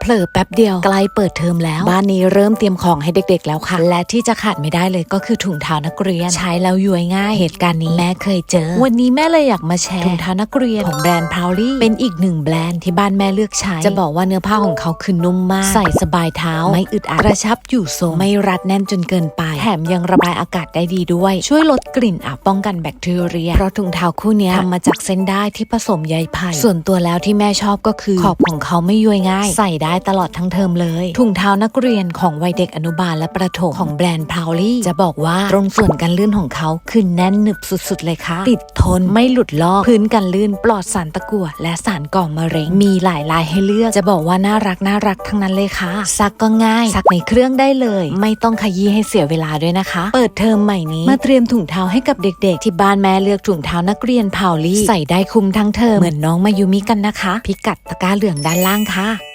เผลอแป๊บเดียวใกล้เปิดเทอมแล้ว บ้านนี้เริ่มเตรียมของให้เด็กๆแล้วค่ะ และที่จะขาดไม่ได้เลยก็คือถุงเท้านักเรียน ใช้แล้วย้วยง่ายเหตุการณ์นี้แม่เคยเจอ วันนี้แม่เลยอยากมาแชร์ถุงเท้านักเรียนของแบรนด์พาวลี่เป็นอีกหนึ่งแบรนด์ที่บ้านแม่เลือกใช้ จะบอกว่าเนื้อผ้าของเขาคือนุ่มมาก ใส่สบายเท้า ไม่อึดอัดกระชับอยู่ทรงไม่รัดแน่นจนเกินไป แถมยังระบายอากาศได้ดีด้วย ช่วยลดกลิ่นอับป้องกันแบคทีเรียเพราะถุงเท้าคู่เนี้ยทำมาจากเส้นได้ที่ผสมใยไผ่ส่วนตัวแล้วที่แม่ชอบก็คือขอบของเขาไม่ย้วยง่าย ใส่ได้ตลอดทั้งเทอมเลย ถุงเท้านักเรียนของวัยเด็กอนุบาลและประถมของแบรนด์พาวลี่จะบอกว่าตรงส่วนการลื่นของเขาคือแน่นหนึบสุดๆเลยค่ะ ติดทนไม่หลุดลอกพื้นกันลื่นปลอดสารตะกั่วและสารก่อมะเร็งมีหลายลายให้เลือก จะบอกว่าน่ารักน่ารักทั้งนั้นเลยค่ะ ซักก็ง่าย ซักในเครื่องได้เลย ไม่ต้องขยี้ให้เสียเวลาด้วยนะคะ เปิดเทอมใหม่นี้มาเตรียมถุงเท้าให้กับเด็กๆ ที่บ้านแม่เลือกถุงเท้านักเรียนพาวลี่ใส่ได้คุ้มทั้งเทอมเหมือนน้องมายุมิกันนะคะ พิกัดตะกร้าเหลืองด้านล่างค่ะ